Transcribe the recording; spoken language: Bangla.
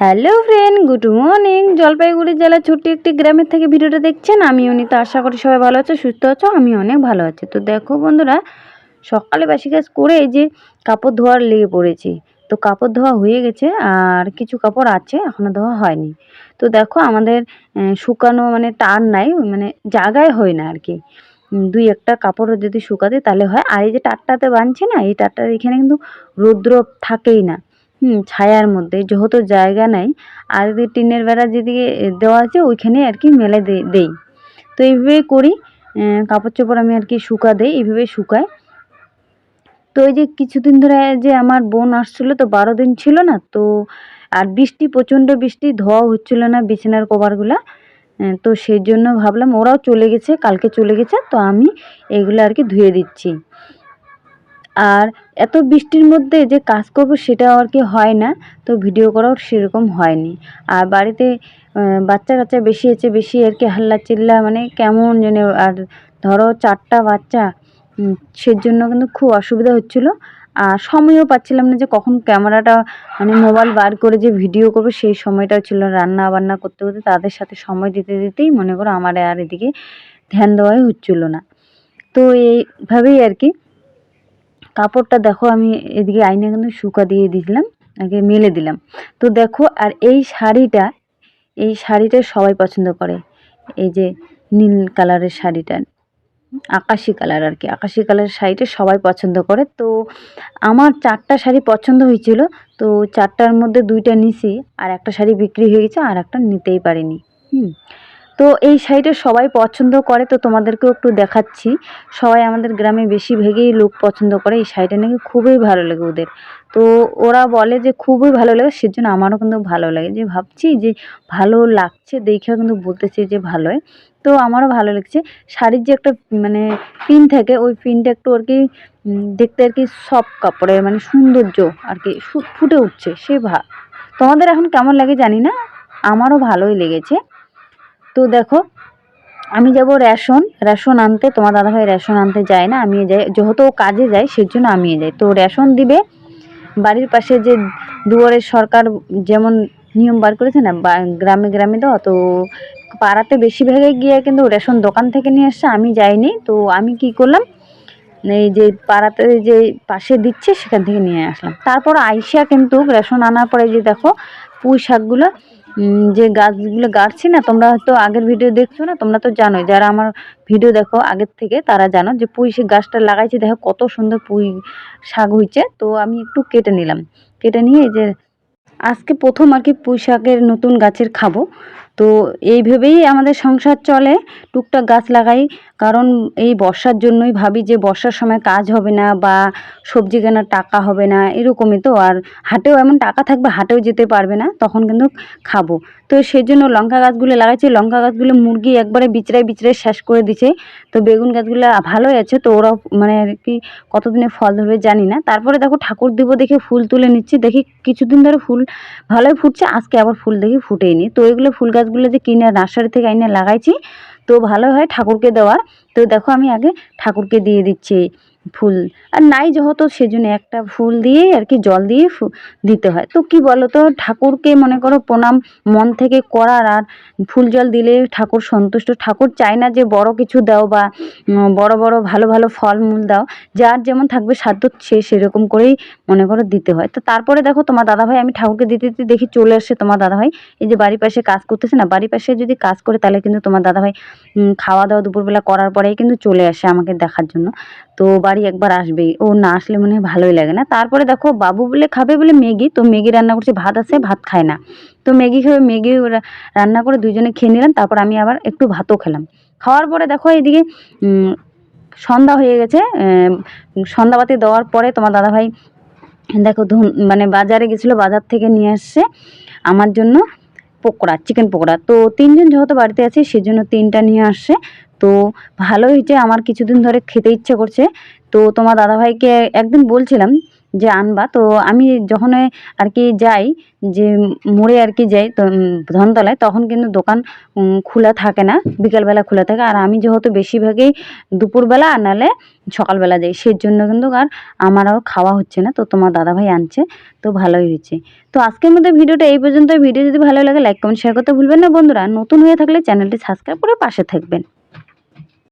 Hello friend, good morning. Jalpaiguri জেলার ছোট্ট একটি গ্রামের থেকে ভিডিওটা দেখছেন? আমি অনিতা, আশা করি সবাই ভালো আছে, সুস্থ আছো আমি অনেক ভালো আছি। তো দেখো বন্ধুরা, সকালে বাসি কাজ করে যে কাপড় ধোয়ার লেগে পড়েছি। তো কাপড় ধোয়া হয়ে গেছে, আর কিছু কাপড় আছে এখনও ধোয়া হয়নি। তো দেখো আমাদের শুকানো মানে টান নাই মানে জায়গায় হয় না আর কি। দুই একটা কাপড় যদি শুকাতে তাহলে হয়। আর এই যে টাটটাতে বাঁধছি না, এই টাটটার এখানে কিন্তু রৌদ্র থাকেই না। ছায়ার মধ্যে। যেহেতু জায়গা নাই, আর টিনের বেড়া যেদিকে দেওয়া আছে, ওইখানে আর কি মেলে দেই। তো এইভাবেই করি কাপড় চোপড় আমি আর কি শুকা দেই এইভাবেই শুকাই তো এই যে কিছুদিন ধরে যে আমার বোন আসছিল, তো বারো দিন ছিল না, তো আর বৃষ্টি, প্রচণ্ড বৃষ্টি, ধোয়া হচ্ছিল না বিছানার কভারগুলা। তো সেই জন্য ভাবলাম ওরাও চলে গেছে, কালকে চলে গেছে, তো আমি এগুলো আর কি ধুয়ে দিচ্ছি। আর এত বৃষ্টির মধ্যে যে কাজ করব সেটা আর কি হয় না, তো ভিডিও করাও সেরকম হয়নি। আর বাড়িতে বাচ্চা কাচ্চা বেশি আছে, বেশি আর কি হাল্লা চিল্লা মানে কেমন যেন, আর ধরো চারটা বাচ্চা সেজন্য কিন্তু খুব অসুবিধা হচ্ছিল। আর সময়ও পাচ্ছিলাম না যে কখন ক্যামেরাটা মানে মোবাইল বার করে যে ভিডিও করব, সেই সময়টাও ছিল। রান্না বান্না করতে করতে তাদের সাথে সময় দিতে, দিতেই মনে করো আমার আর এদিকে ধ্যান দেওয়াই হচ্ছিল না। তো এইভাবেই আর কি কাপড়টা দেখো, আমি এদিকে আয়না কিন্তু শুকা দিয়ে দিলাম আগে মেলে দিলাম। তো দেখো, আর এই শাড়িটা এই শাড়িটা সবাই পছন্দ করে। এই যে নীল কালারের শাড়িটা, আকাশি কালার আর কি, আকাশি কালারের শাড়িটা সবাই পছন্দ করে। তো আমার চারটা শাড়ি পছন্দ হয়েছিল, তো চারটার মধ্যে দুইটা নিছি, আর একটা শাড়ি বিক্রি হয়ে গেছে, আর একটা নিতেই পারিনি। হুম। তো এই শাড়িটা সবাই পছন্দ করে, তো তোমাদেরকেও একটু দেখাচ্ছি। সবাই আমাদের গ্রামে বেশিরভাগই লোক পছন্দ করে, এই শাড়িটা নাকি খুবই ভালো লাগে ওদের। তো ওরা বলে যে খুবই ভালো লাগে, সেজন্য আমারও কিন্তু ভালো লাগে। যে ভাবছি যে ভালো লাগছে, দেখেও কিন্তু বলতেছি যে ভালোই। তো আমারও ভালো লাগছে। শাড়ির যে একটা মানে পিন থাকে, ওই পিনটা একটু আর কি দেখতে আর কি সব কাপড়ের মানে সৌন্দর্য আর কি ফুটে উঠছে, সে ভা, তোমাদের এখন কেমন লাগে জানি না, আমারও ভালোই লেগেছে। তো দেখো, আমি যাব রেশন। রেশন আনতে, তোমার দাদাভাই রেশন আনতে যায় না আমি যাই। যেহেতু কাজে যায়, সেজন্য আমি যাই। তো রেশন দিবে। বাড়ির পাশে যে দুয়ারের সরকার যেমন নিয়ম বার করেছে না গ্রামে গ্রামে দেওয়া, তো পাড়াতে বেশিরভাগে গিয়ে কিন্তু রেশন দোকান থেকে নিয়ে আসছে, আমি যাইনি। তো আমি কি করলাম, এই যে পাড়াতে যে পাশে দিচ্ছে, সেখান থেকে নিয়ে আসলাম। তারপর আইসা কিন্তু রেশন আনার পরে যে দেখো, পুঁই শাকগুলো যে গাছগুলো গাড়ছি না, তোমরা হয়তো আগের ভিডিও দেখছ না, তোমরা তো জানোই। যারা আমার ভিডিও দেখো আগের থেকে, তারা জানো যে পুঁই সে গাছটা লাগাইছি, দেখো কত সুন্দর পুঁই শাক হয়েছে তো আমি একটু কেটে নিলাম। কেটে নিয়ে এই যে, আজকে প্রথম আর কি পুঁই শাকের নতুন গাছের খাব। তো এইভাবেই আমাদের সংসার চলে। টুকটাক গাছ লাগাই, কারণ এই বর্ষার জন্যই ভাবি যে বর্ষার সময় কাজ হবে না বা সবজি কেনার টাকা হবে না, এরকমই তো। আর হাটেও এমন টাকা থাকবে, হাটেও যেতে পারবে না, তখন কিন্তু খাব। তো সেই জন্য লঙ্কা গাছগুলো লাগাইছি, লঙ্কা গাছগুলো মুরগি একবারে বিচড়ায় বিচড়ায় শেষ করে দিছে। তো বেগুন গাছগুলো ভালোই আছে, তো ওরাও মানে আর কি কতদিনে ফল ধরবে জানি না। তারপরে দেখো ঠাকুর দিব দেখে ফুল তুলে নিচ্ছি, দেখি কিছুদিন ধরে ফুল ভালোই ফুটছে, আজকে আবার ফুল দেখি ফুটেইনি। তো এগুলো ফুল গাছগুলো যে কিনে নার্সারি থেকে এনে লাগাইছি, তো ভালো হয় ঠাকুরকে দেওয়ার। তো দেখো আমি আগে ঠাকুরকে দিয়ে দিচ্ছি। ফুল। আর নাই যেহেতু, সেজন্য একটা ফুল দিয়েই আর কি জল দিয়ে দিতে হয়। তো কি বলো তো ঠাকুরকে মনে করো প্রণাম, মন থেকে করার আর ফুল জল দিলে ঠাকুর সন্তুষ্ট। ঠাকুর চায় না যে বড় কিছু দাও বা বড় বড় ভালো ভালো ফলমূল দাও। যার যেমন থাকবে সাধ্য, সে সেরকম করেই মনে করো দিতে হয়। তো তারপরে দেখো, তোমার দাদাভাই, আমি ঠাকুরকে দিতে দিতে দেখি চলে আসছে তোমার দাদাভাই। এই যে বাড়ির পাশে কাজ করতেছে না, বাড়ির পাশে যদি কাজ করে, তাহলে কিন্তু তোমার দাদাভাই খাওয়া দাওয়া দুপুরবেলা করার পরেই কিন্তু চলে আসে আমাকে দেখার জন্য। তো বাড়ি একবার আসবেই। ও না আসলে মনে হয় ভালোই লাগে না। তারপরে দেখো বাবু বলে খাবে বলে ম্যাগি। তো ম্যাগি রান্না করছে ভাত আছে ভাত খায় না। তো ম্যাগি খাবে ম্যাগি রান্না করে দুজনে খেয়ে নিলাম। তারপর আমি আবার একটু ভাতও খেলাম। খাওয়ার পরে দেখো এইদিকে উম, সন্ধ্যা হয়ে গেছে। সন্ধ্যাবাতি দেওয়ার পরে তোমার দাদাভাই দেখো মানে বাজারে গেছিল বাজার থেকে নিয়ে আসছে আমার জন্য পকোড়া চিকেন পকোড়া। তো তিনজন যেহেতু বাড়িতে আছে সেজন্য তিনটা নিয়ে আসছে। তো ভালো হয়েছে, আমার কিছুদিন ধরে খেতে ইচ্ছে করছে। তো তোমার দাদাভাইকে একদিন বলছিলাম যে আনবা, তো আমি যখন আর কি যাই, যে মোড়ে আর কি যাই ধনতলায়, তখন কিন্তু দোকান খোলা থাকে না, বিকেলবেলা খোলা থাকে। আর আমি যেহেতু বেশিরভাগই দুপুরবেলা, আর নাহলে সকালবেলা যাই সেই জন্য কিন্তু আর আমার আর খাওয়া হচ্ছে না, তো তোমার দাদাভাই আনছে, তো ভালোই হয়েছে। তো আজকের মধ্যে ভিডিওটা এই পর্যন্ত ভিডিও যদি ভালো লাগে, লাইক, কমেন্ট শেয়ার করতে ভুলবেন না। বন্ধুরা, নতুন হয়ে থাকলে চ্যানেলটি সাবস্ক্রাইব করে পাশে থাকবেন।